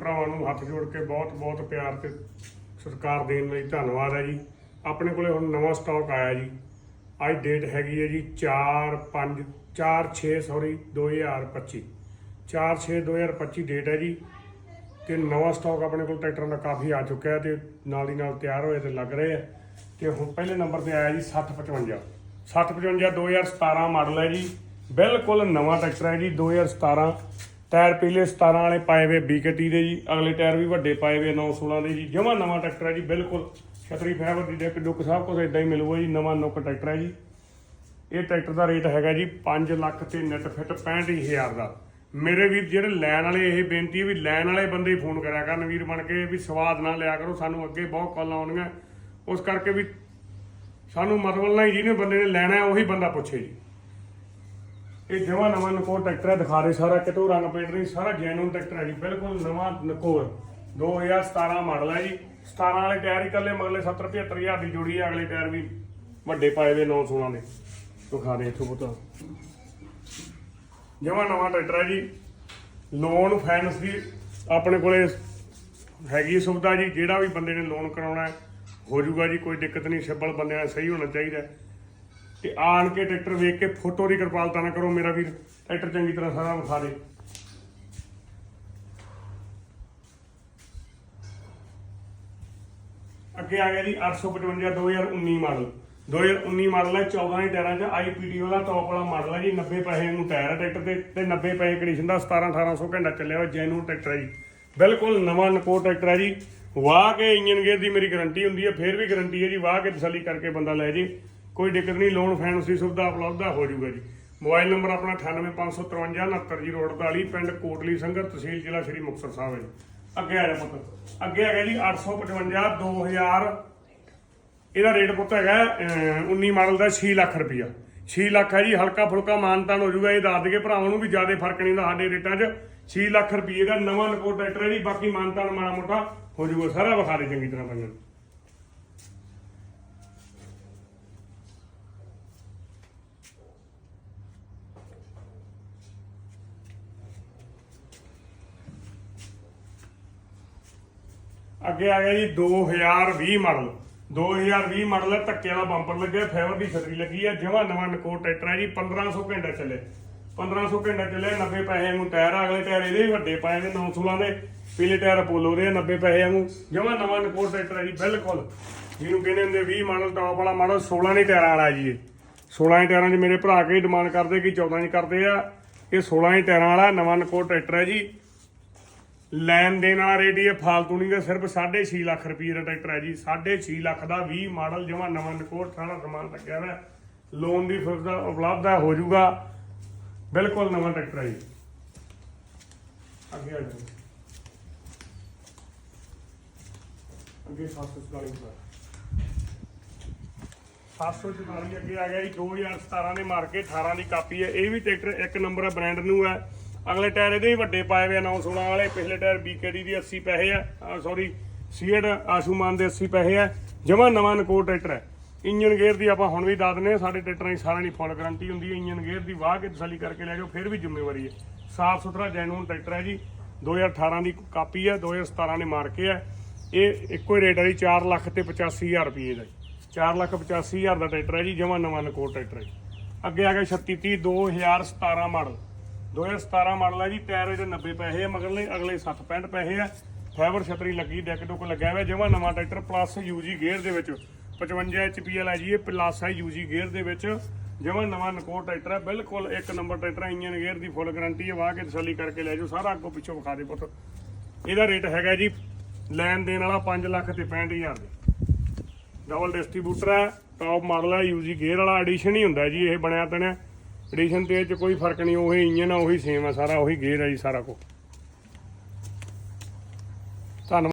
ਭਰਾਵਾਂ ਨੂੰ ਹੱਥ ਜੋੜ ਕੇ ਬਹੁਤ ਬਹੁਤ ਪਿਆਰ ਤੇ ਸਤਿਕਾਰ ਦੇਣ ਲਈ ਧੰਨਵਾਦ ਹੈ ਜੀ। ਆਪਣੇ ਕੋਲੇ ਹੁਣ ਨਵਾਂ ਸਟਾਕ ਆਇਆ ਜੀ। ਅੱਜ ਡੇਟ ਹੈਗੀ ਹੈ ਜੀ 4 5 4 6 ਸੌਰੀ 2025 4 6 2025 ਡੇਟ ਹੈ ਜੀ। ਤੇ ਨਵਾਂ ਸਟਾਕ ਆਪਣੇ ਕੋਲ ਟਰੈਕਟਰਾਂ ਦਾ ਕਾਫੀ ਆ ਚੁੱਕਿਆ ਹੈ ਤੇ ਨਾਲ ਦੀ ਨਾਲ ਤਿਆਰ ਹੋਏ ਤੇ ਲੱਗ ਰਹੇ ਆ ਤੇ ਹੁਣ ਪਹਿਲੇ ਨੰਬਰ ਤੇ ਆਇਆ ਜੀ 6055 6055 2017 ਮਾਡਲ ਹੈ ਜੀ। ਬਿਲਕੁਲ ਨਵਾਂ ਟਰੈਕਟਰ ਹੈ ਜੀ 2017 ਟਾਇਰ ਪਹਿਲੇ 17 ਵਾਲੇ ਪਾਏ ਹੋਏ BKT ਦੇ ਜੀ, ਅਗਲੇ ਟਾਇਰ ਵੀ ਵੱਡੇ ਪਾਏ ਹੋਏ 916 ਦੇ ਜੀ, ਜਮਾ ਨਵਾਂ ਟਰੈਕਟਰ ਹੈ ਜੀ, ਬਿਲਕੁਲ ਛਤਰੀ ਫਾਈਬਰ ਦੀ ਡੈਕ, ਡੁੱਕ ਸਭ ਕੁਝ ਇਦਾਂ ਹੀ ਮਿਲੂਗਾ ਜੀ, ਨਵਾਂ ਨੁੱਕ ਟਰੈਕਟਰ ਹੈ ਜੀ। ਇਹ ਟਰੈਕਟਰ ਦਾ ਰੇਟ ਹੈਗਾ ਜੀ 5 ਲੱਖ ਤੇ ਨੈਟ ਫਿੱਟ 65000 ਦਾ। ਮੇਰੇ ਵੀਰ ਜਿਹੜੇ ਲੈਣ ਵਾਲੇ, ਇਹ ਬੇਨਤੀ ਵੀ ਲੈਣ ਵਾਲੇ ਬੰਦੇ ਹੀ ਫੋਨ ਕਰਿਆ ਕਰਨ ਵੀਰ ਬਣ ਕੇ ਵੀ ਸਵਾਦ ਨਾ ਲਿਆ ਕਰੋ, ਸਾਨੂੰ ਅੱਗੇ ਬਹੁਤ ਕਾਲਾਂ ਆਉਣਗੀਆਂ ਉਸ ਕਰਕੇ ਵੀ ਸਾਨੂੰ ਮਤਲਬ ਨਹੀਂ ਜਿਹਨੇ ਬੰਦੇ ਨੇ ਲੈਣਾ ਉਹੀ ਬੰਦਾ ਪੁੱਛੇ ਜੀ। ਇਹ ਜਮਾ ਨਵਾਂ ਨਕੋਰ ਟਰੈਕਟਰ ਹੈ, ਦਿਖਾ ਰਹੇ ਸਾਰਾ ਕਿਤੋਂ ਰੰਗ ਪੇਂਟ ਨਹੀਂ, ਸਾਰਾ ਜੈਨੂਨ ਟਰੈਕਟਰ ਹੈ ਜੀ, ਬਿਲਕੁਲ ਨਵਾਂ ਨਕੋਰ। 2017 ਮਾਡਲ ਹੈ ਜੀ। 17 ਵਾਲੇ ਟਾਇਰ ਹੀ ਕੱਲੇ ਮਗਲੇ 70 75000 ਦੀ ਜੋੜੀ ਹੈ, ਅਗਲੇ ਟਾਇਰ ਵੀ ਵੱਡੇ ਪਾਏ ਦੇ ਵੇ 916 ਦੇ। ਦਿਖਾ ਦੇ ਇੱਥੋਂ ਪੁੱਤ। ਜਮਾ ਨਵਾਂ ਟਰੈਕਟਰ ਹੈ ਜੀ। ਲੋਨ ਫਾਈਨੈਂਸ ਦੀ ਆਪਣੇ ਕੋਲੇ ਹੈਗੀ ਸੁਵਿਧਾ ਜੀ, ਜਿਹੜਾ ਵੀ ਬੰਦੇ ਨੇ ਲੋਨ ਕਰਾਉਣਾ ਹੈ, ਹੋ ਜਾਊਗਾ ਜੀ, ਕੋਈ ਦਿੱਕਤ ਨਹੀਂ ਸਿੱਬਲ ਬੰਦਿਆਂ ਦਾ ਸਹੀ ਹੋਣਾ ਚਾਹੀਦਾ ਤੇ ਆਣ ਕੇ ਟਰੈਕਟਰ ਵੇਖ ਕੇ ਫੋਟੋ ਦੀ ਕਿਰਪਾਲਤਾ ਨਾ ਕਰੋ, ਮੇਰਾ ਵੀਰ। ਟਰੈਕਟਰ ਚੰਗੀ ਤਰ੍ਹਾਂ ਸਾਰਾ ਵਿਖਾ ਦੇ। ਅੱਗੇ ਆ ਗਿਆ ਜੀ 855 2019 ਮਾਡਲ। 2019 ਮਾਡਲ ਹੈ 14 ਦੇ ਟਾਇਰਾਂ 'ਚ ਆਈਪੀਡੀ ਦਾ ਟੌਪ ਵਾਲਾ ਮਾਡਲ ਹੈ ਜੀ। 90 ਪੈਸੇ ਨੂੰ ਟਾਇਰ ਹੈ ਟਰੈਕਟਰ ਤੇ ਤੇ 90 ਪੈਸੇ ਕੰਡੀਸ਼ਨ ਦਾ 17 1800 ਘੰਟਾ ਚੱਲਿਆ ਹੋਇਆ ਜੈਨੂਨ ਟਰੈਕਟਰ ਹੈ ਜੀ। ਬਿਲਕੁਲ ਨਵਾਂ ਨਕੋ ਟਰੈਕਟਰ ਹੈ ਜੀ। ਵਾਹ ਕੇ ਇੰਜਨ ਗੇਅਰ ਦੀ ਮੇਰੀ ਗਾਰੰਟੀ ਹੁੰਦੀ ਹੈ, ਫੇਰ ਵੀ ਗਾਰੰਟੀ ਹੈ ਜੀ। ਵਾਹ ਕੇ ਤਸੱਲੀ ਕਰਕੇ ਬੰਦਾ ਲੈ ਜੇ। ਕੋਈ ਦਿੱਕਤ ਨਹੀਂ ਲੋਨ ਫਾਈਨੈਂਸ ਦੀ ਸੁਵਿਧਾ ਉਪਲਬਧ ਹੋ ਜਾਊਗਾ ਜੀ। ਮੋਬਾਈਲ ਨੰਬਰ ਆਪਣਾ 98553 6948 ਪਿੰਡ ਕੋਟਲੀ ਸੰਗਤ ਤਹਿਸੀਲ ਜ਼ਿਲ੍ਹਾ ਸ਼੍ਰੀ ਮੁਕਤਸਰ ਸਾਹਿਬ ਹੈ ਜੀ। ਅੱਗੇ ਆ ਜਾ ਪੁੱਤ। ਅੱਗੇ ਹੈਗਾ ਜੀ 855 2000 ਇਹਦਾ ਰੇਟ ਪੁੱਤ ਹੈਗਾ ਅਹ, 19 ਮਾਡਲ ਦਾ 6 ਲੱਖ ਰੁਪਈਆ 6 ਲੱਖ ਹੈ ਜੀ ਹਲਕਾ ਫੁਲਕਾ ਮਾਨਤਾਨ ਹੋ ਜਾਊਗਾ ਇਹ ਦੱਸ ਦਈਏ ਭਰਾਵਾਂ ਨੂੰ ਵੀ ਜ਼ਿਆਦਾ ਫ਼ਰਕ ਨਹੀਂ ਹੁੰਦਾ ਸਾਡੇ ਰੇਟਾਂ 'ਚ। 6 ਲੱਖ ਰੁਪਈਏ ਦਾ ਨਵਾਂ ਨਕੋ ਟਰੈਕਟਰ ਹੈ ਜੀ ਬਾਕੀ ਮਾਨਤਾਨ ਮਾੜਾ ਮੋਟਾ ਹੋ ਜਾਊਗਾ ਸਾਰਾ ਵਿਖਾ ਦੇ ਚੰਗੀ ਤਰ੍ਹਾਂ ਬੰਗਨ ਅੱਗੇ ਆ ਗਿਆ ਜੀ 2020 ਮਾਡਲ। 2020 ਮਾਡਲ ਹੈ ਧੱਕੇ ਵਾਲਾ ਬੰਪਰ ਲੱਗਿਆ ਫਾਈਬਰ ਦੀ ਛਤਰੀ ਲੱਗੀ ਹੈ ਜਮਾ ਨਵਾਂ ਨਕੋ ਟਰੈਕਟਰ ਹੈ ਜੀ 1500 ਘੰਟਾ ਚੱਲੇ। 1500 ਘੰਟਾ ਚੱਲੇ 90 ਪੈਸੇ ਨੂੰ ਟਾਇਰ ਆ, ਅਗਲੇ ਟਾਇਰ ਇਹਦੇ ਵੀ ਵੱਡੇ ਪਾਏ ਨੇ 916 ਦੇ ਪੀਲੇ ਟਾਇਰ ਅਪੋਲੋ ਦੇ ਆ, 90 ਪੈਸੇ ਨੂੰ ਜਮਾ ਨਵਾਂ ਨਕੋਟ ਟਰੈਕਟਰ ਹੈ ਜੀ ਬਿਲਕੁਲ। ਜਿਹਨੂੰ ਕਹਿੰਦੇ ਹੁੰਦੇ 20 ਮਾਡਲ ਟਾਪ ਵਾਲਾ ਮਾਡਲ 16 ਨਹੀਂ ਟਾਇਰਾਂ ਵਾਲਾ ਜੀ ਇਹ। 16 ਹੀ ਟਾਇਰਾਂ 'ਚ ਮੇਰੇ ਭਰਾ ਕੇ ਡਿਮਾਂਡ ਕਰਦੇ ਕਿ 14 'ਚ ਕਰਦੇ ਆ। ਇਹ 16 ਹੀ ਟਾਇਰਾਂ ਵਾਲਾ ਨਵਾਂ ਨਕੋਟ ਟਰੈਕਟਰ ਹੈ ਜੀ। ਲੈਣ ਦੇਣ ਵਾਲਾ ਰੇਟ ਇਹ ਫਾਲਤੂ ਨਹੀਂ ਗਾ, ਸਿਰਫ 6.5 ਲੱਖ ਰੁਪਏ ਦਾ ਟਰੈਕਟਰ ਹੈ ਜੀ। 6.5 ਲੱਖ ਦਾ 20 ਮਾਡਲ ਜਮਾ ਨਵਾਂ ਨਕੋਟ ਸਾਰਾ ਸਮਾਨ ਲੱਗਿਆ ਹੋਇਆ। ਲੋਨ ਦੀ ਸੁਵਿਧਾ ਉਪਲਬਧ ਹੈ, ਹੋ ਜਾਊਗਾ। ਬਿਲਕੁਲ ਨਵਾਂ ਟਰੈਕਟਰ ਹੈ ਜੀ। ਅੱਗੇ ਆ ਜਾਓ। ਅੱਗੇ 744 ਦਾ 744 ਅੱਗੇ ਆ ਗਿਆ ਜੀ 2017 ਦੇ ਮਾਰ ਕੇ 18 ਦੀ ਕਾਪੀ ਹੈ। ਇਹ ਵੀ ਟਰੈਕਟਰ ਇੱਕ ਨੰਬਰ ਬ੍ਰਾਂਡ ਨੂੰ ਹੈ। ਅਗਲੇ ਟਾਇਰ ਇਹਦੇ ਹੀ ਵੱਡੇ ਪਾਏ ਵੇ ਆ 916 ਵਾਲੇ, ਪਿਛਲੇ ਟਾਇਰ BKD ਦੀ 80 ਪੈਸੇ ਆ ਸੌਰੀ ਸੀਟ ਆਸ਼ੂਮਾਨ ਦੇ 80 ਪੈਸੇ ਆ। ਜਮਾ ਨਵਾਂ ਨਕੋ ਟਰੈਕਟਰ ਹੈ। ਇੰਜਨ ਗੇਅਰ ਦੀ ਆਪਾਂ ਹੁਣ ਵੀ ਦੱਸ ਦਿੰਦੇ ਹਾਂ, ਸਾਡੇ ਟਰੈਕਟਰਾਂ ਦੀ ਸਾਰਿਆਂ ਦੀ ਫੁੱਲ ਗਾਰੰਟੀ ਹੁੰਦੀ ਹੈ। ਇੰਜਨ ਗੇਅਰ ਦੀ ਵਾਹ ਕੇ ਤਸੱਲੀ ਕਰਕੇ ਲੈ ਜਾਓ, ਫਿਰ ਵੀ ਜ਼ਿੰਮੇਵਾਰੀ ਹੈ। ਸਾਫ਼ ਸੁਥਰਾ ਜੈਨੂਨ ਟਰੈਕਟਰ ਹੈ ਜੀ। 2018 ਦੀ ਕਾਪੀ ਹੈ 2017 ਨੇ ਮਾਰ ਕੇ ਹੈ। ਇਹ ਇੱਕੋ ਹੀ ਰੇਟ ਹੈ ਜੀ 4 ਲੱਖ ਤੇ 85000 ਰੁਪਏ ਦਾ ਜੀ। 4 ਲੱਖ 85000 ਦਾ ਟਰੈਕਟਰ ਹੈ ਜੀ, ਜਮਾ ਨਵਾਂ ਨਕੋ ਟਰੈਕਟਰ ਹੈ ਜੀ। ਅੱਗੇ ਆ ਗਿਆ 3630 2017 ਮਾਡਲ। 2017 ਮਾਡਲ ਹੈ ਜੀ ਟਾਇਰ ਇਹਦੇ 90 ਪੈਸੇ ਆ ਮਗਰਲੇ ਅਗਲੇ 60 65 ਪੈਸੇ ਆ। ਫਾਈਬਰ ਛਤਰੀ ਲੱਗੀ, ਡੈਕ ਡੁੱਕ ਲੱਗਿਆ ਹੋਇਆ, ਜਮਾ ਨਵਾਂ ਟਰੈਕਟਰ ਪਲੱਸ ਯੂਜੀ ਗੇਅਰ ਦੇ ਵਿੱਚ। 55 ਐਚਪੀਐਲ ਹੈ ਜੀ, ਇਹ ਪਲੱਸ ਹੈ ਯੂਜੀ ਗੇਅਰ ਦੇ ਵਿੱਚ। ਜਮਾ ਨਵਾਂ ਨਕੋਟ ਟਰੈਕਟਰ ਹੈ ਬਿਲਕੁਲ ਇੱਕ ਨੰਬਰ ਟਰੈਕਟਰ ਹੈ ਇੰਜਨ ਗੇਅਰ ਦੀ ਫੁੱਲ ਗਾਰੰਟੀ ਹੈ ਵਾਹ ਕੇ ਤਸੱਲੀ ਕਰਕੇ ਲੈ ਜਾਓ, ਸਾਰਾ ਅੱਗੋਂ ਪਿੱਛੋਂ ਵਿਖਾ ਦੇ ਪੁੱਤ। ਇਹਦਾ ਰੇਟ ਹੈਗਾ ਜੀ, ਲੈਣ ਦੇਣ ਵਾਲਾ 5 ਲੱਖ ਤੇ 65000 ਦੇ। ਡਬਲ ਡਿਸਟ੍ਰੀਬਿਊਟਰ ਹੈ ਟਾਪ ਮਾਡਲ ਹੈ ਯੂਜੀ ਗੇਅਰ ਵਾਲਾ ਐਡੀਸ਼ਨ ਹੀ ਹੁੰਦਾ ਜੀ, ਇਹ ਬਣਿਆ ਤਣਿਆ। ਐਡੀਸ਼ਨ ਤੇ ਇਹ ਚ ਕੋਈ ਫ਼ਰਕ ਨਹੀਂ, ਉਹੀ ਇੰਜਨ ਆ, ਉਹੀ ਸੇਮ ਆ, ਸਾਰਾ ਉਹੀ ਗੇਅਰ ਹੈ ਜੀ ਸਾਰਾ ਕੁਛ।